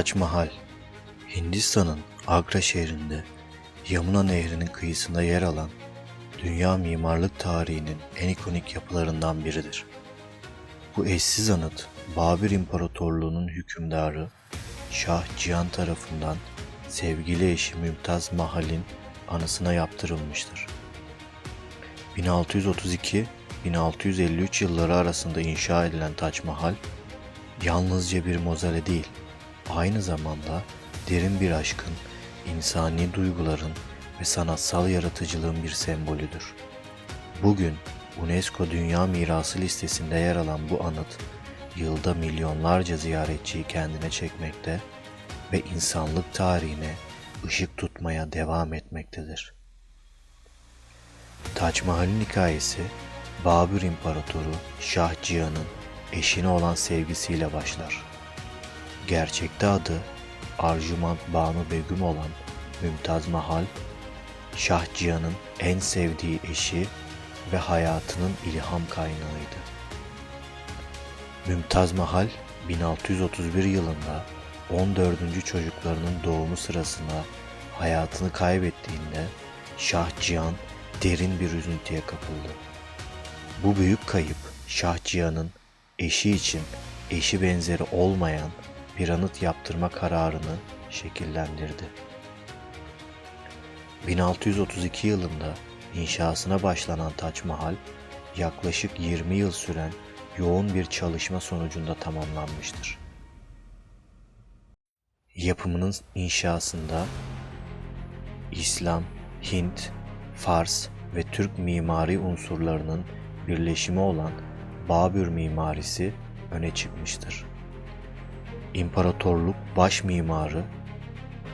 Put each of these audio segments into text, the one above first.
Taç Mahal, Hindistan'ın Agra şehrinde Yamuna Nehri'nin kıyısında yer alan dünya mimarlık tarihinin en ikonik yapılarından biridir. Bu eşsiz anıt, Babür İmparatorluğu'nun hükümdarı Şah Cihan tarafından sevgili eşi Mümtaz Mahal'in anısına yaptırılmıştır. 1632-1653 yılları arasında inşa edilen Taç Mahal, yalnızca bir mozele değil, aynı zamanda derin bir aşkın, insani duyguların ve sanatsal yaratıcılığın bir sembolüdür. Bugün UNESCO Dünya Mirası listesinde yer alan bu anıt, yılda milyonlarca ziyaretçiyi kendine çekmekte ve insanlık tarihine ışık tutmaya devam etmektedir. Taç Mahal'in hikayesi, Babür İmparatoru Şah Cihan'ın eşine olan sevgisiyle başlar. Gerçekte adı Arjumand Banu Begüm olan Mümtaz Mahal, Şah Cihan'ın en sevdiği eşi ve hayatının ilham kaynağıydı. Mümtaz Mahal 1631 yılında 14. çocuklarının doğumu sırasında hayatını kaybettiğinde Şah Cihan derin bir üzüntüye kapıldı. Bu büyük kayıp Şah Cihan'ın eşi için eşi benzeri olmayan bir anıt yaptırma kararını şekillendirdi. 1632 yılında inşasına başlanan Taç Mahal yaklaşık 20 yıl süren yoğun bir çalışma sonucunda tamamlanmıştır. Yapımının inşasında İslam, Hint, Fars ve Türk mimari unsurlarının birleşimi olan Babür mimarisi öne çıkmıştır. İmparatorluk baş mimarı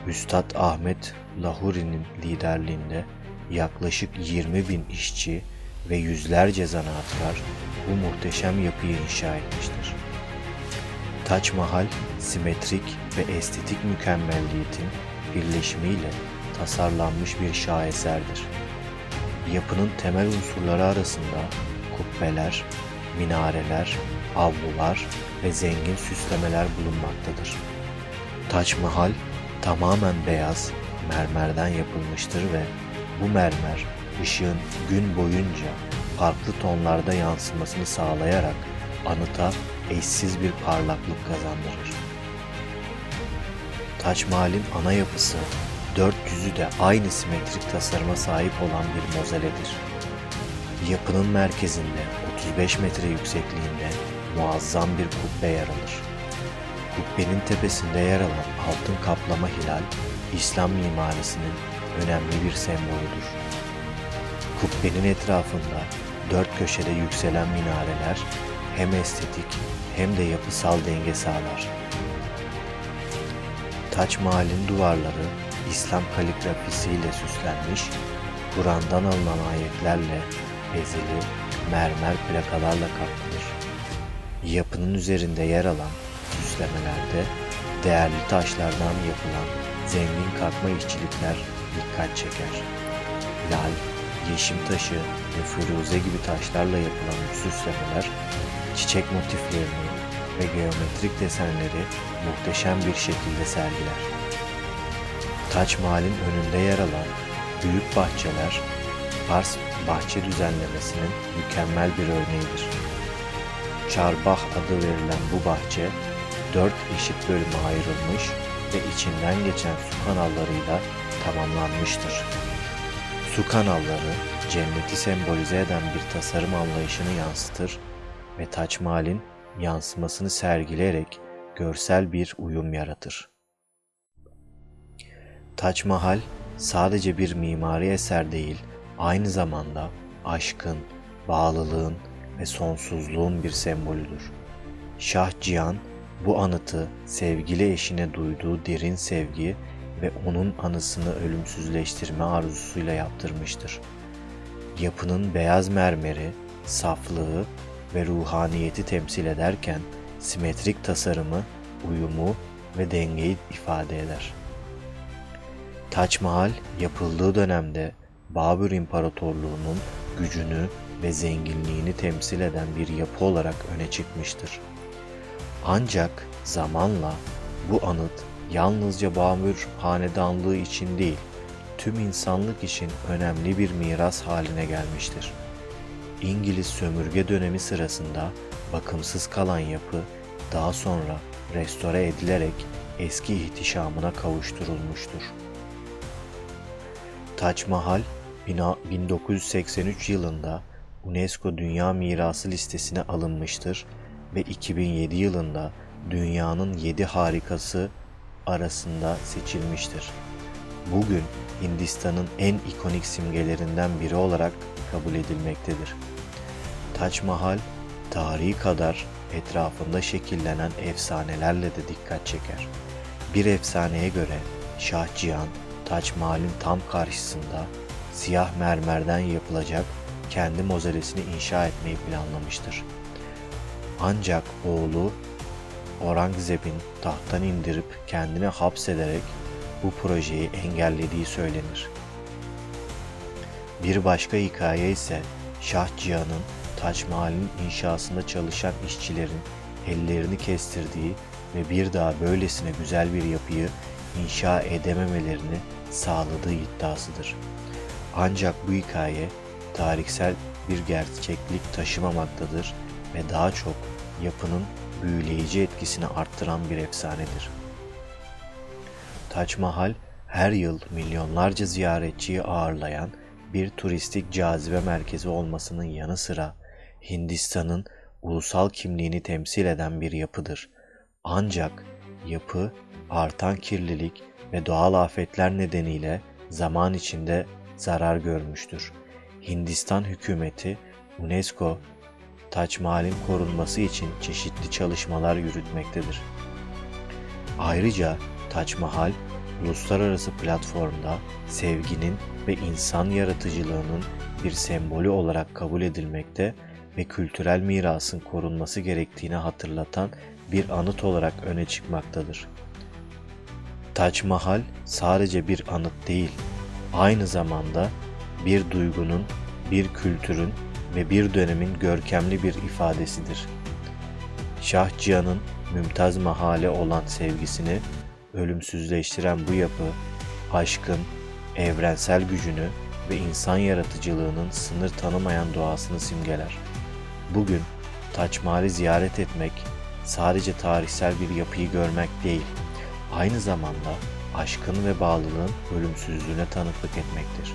Üstad Ahmet Lahuri'nin liderliğinde yaklaşık 20 bin işçi ve yüzlerce zanaatkar bu muhteşem yapıyı inşa etmiştir. Taç Mahal, simetrik ve estetik mükemmelliyetin birleşimiyle tasarlanmış bir şaheserdir. Yapının temel unsurları arasında kubbeler, minareler, avlular ve zengin süslemeler bulunmaktadır. Taç Mahal tamamen beyaz mermerden yapılmıştır ve bu mermer ışığın gün boyunca farklı tonlarda yansımasını sağlayarak anıta eşsiz bir parlaklık kazandırır. Taç Mahal'in ana yapısı dört yüzü de aynı simetrik tasarıma sahip olan bir mozeledir. Yapının merkezinde 35 metre yüksekliğinde muazzam bir kubbe yer alır. Kubbenin tepesinde yer alan altın kaplama hilal, İslam mimarisinin önemli bir sembolüdür. Kubbenin etrafında dört köşede yükselen minareler hem estetik hem de yapısal denge sağlar. Taç Mahal'in duvarları İslam kaligrafisiyle süslenmiş, Kur'an'dan alınan ayetlerle bezeli mermer plakalarla kaplıdır. Yapının üzerinde yer alan süslemelerde değerli taşlardan yapılan zengin katma işçilikler dikkat çeker. Lal, yeşim taşı ve firuze gibi taşlarla yapılan süslemeler çiçek motiflerini ve geometrik desenleri muhteşem bir şekilde sergiler. Taç Mahal'in önünde yer alan büyük bahçeler Fars bahçe düzenlemesinin mükemmel bir örneğidir. Çarbah adı verilen bu bahçe dört eşit bölüme ayrılmış ve içinden geçen su kanallarıyla tamamlanmıştır. Su kanalları cenneti sembolize eden bir tasarım anlayışını yansıtır ve Taç Mahal'in yansımasını sergileyerek görsel bir uyum yaratır. Taç Mahal sadece bir mimari eser değil, aynı zamanda aşkın, bağlılığın ve sonsuzluğun bir sembolüdür. Şah Cihan bu anıtı sevgili eşine duyduğu derin sevgi ve onun anısını ölümsüzleştirme arzusuyla yaptırmıştır. Yapının beyaz mermeri, saflığı ve ruhaniyeti temsil ederken simetrik tasarımı, uyumu ve dengeyi ifade eder. Taç Mahal yapıldığı dönemde Babür İmparatorluğu'nun gücünü ve zenginliğini temsil eden bir yapı olarak öne çıkmıştır. Ancak zamanla Bu anıt yalnızca Babür hanedanlığı için değil, tüm insanlık için önemli bir miras haline gelmiştir. İngiliz sömürge dönemi sırasında bakımsız kalan yapı daha sonra restore edilerek eski ihtişamına kavuşturulmuştur. Taç Mahal bina- 1983 yılında UNESCO Dünya Mirası listesine alınmıştır ve 2007 yılında dünyanın 7 harikası arasında seçilmiştir. Bugün Hindistan'ın en ikonik simgelerinden biri olarak kabul edilmektedir. Taç Mahal, tarihi kadar etrafında şekillenen efsanelerle de dikkat çeker. Bir efsaneye göre Şah Cihan, Taç Mahal'in tam karşısında siyah mermerden yapılacak kendi mozolesini inşa etmeyi planlamıştır. Ancak oğlu Aurangzeb'in tahttan indirip kendini hapsederek bu projeyi engellediği söylenir. Bir başka hikaye ise Şah Cihan'ın Taç Mahal'in inşasında çalışan işçilerin ellerini kestirdiği ve bir daha böylesine güzel bir yapıyı inşa edememelerini sağladığı iddiasıdır. Ancak bu hikaye tarihsel bir gerçeklik daha çok yapının büyüleyici etkisini arttıran bir efsanedir. Taç Mahal her yıl milyonlarca ziyaretçiyi ağırlayan bir turistik cazibe merkezi olmasının yanı sıra Hindistan'ın ulusal kimliğini temsil eden bir yapıdır. Ancak yapı artan kirlilik ve doğal afetler nedeniyle zaman içinde zarar görmüştür. Hindistan hükümeti UNESCO Taç Mahal'in korunması için çeşitli çalışmalar yürütmektedir. Ayrıca Taç Mahal, uluslararası platformda sevginin ve insan yaratıcılığının bir sembolü olarak kabul edilmekte ve kültürel mirasın korunması gerektiğini hatırlatan bir anıt olarak öne çıkmaktadır. Taç Mahal sadece bir anıt değil, aynı zamanda bir duygunun, bir kültürün ve bir dönemin görkemli bir ifadesidir. Şah Cihan'ın Mümtaz Mahal'e olan sevgisini ölümsüzleştiren bu yapı, aşkın, evrensel gücünü ve insan yaratıcılığının sınır tanımayan doğasını simgeler. Bugün Taç Mahal'i ziyaret etmek sadece tarihsel bir yapıyı görmek değil, aynı zamanda aşkın ve bağlılığın ölümsüzlüğüne tanıklık etmektir.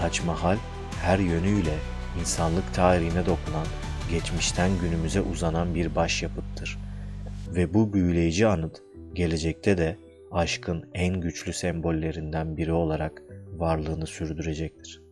Taç Mahal her yönüyle insanlık tarihine dokunan, geçmişten günümüze uzanan bir başyapıttır. Ve bu büyüleyici anıt gelecekte de aşkın en güçlü sembollerinden biri olarak varlığını sürdürecektir.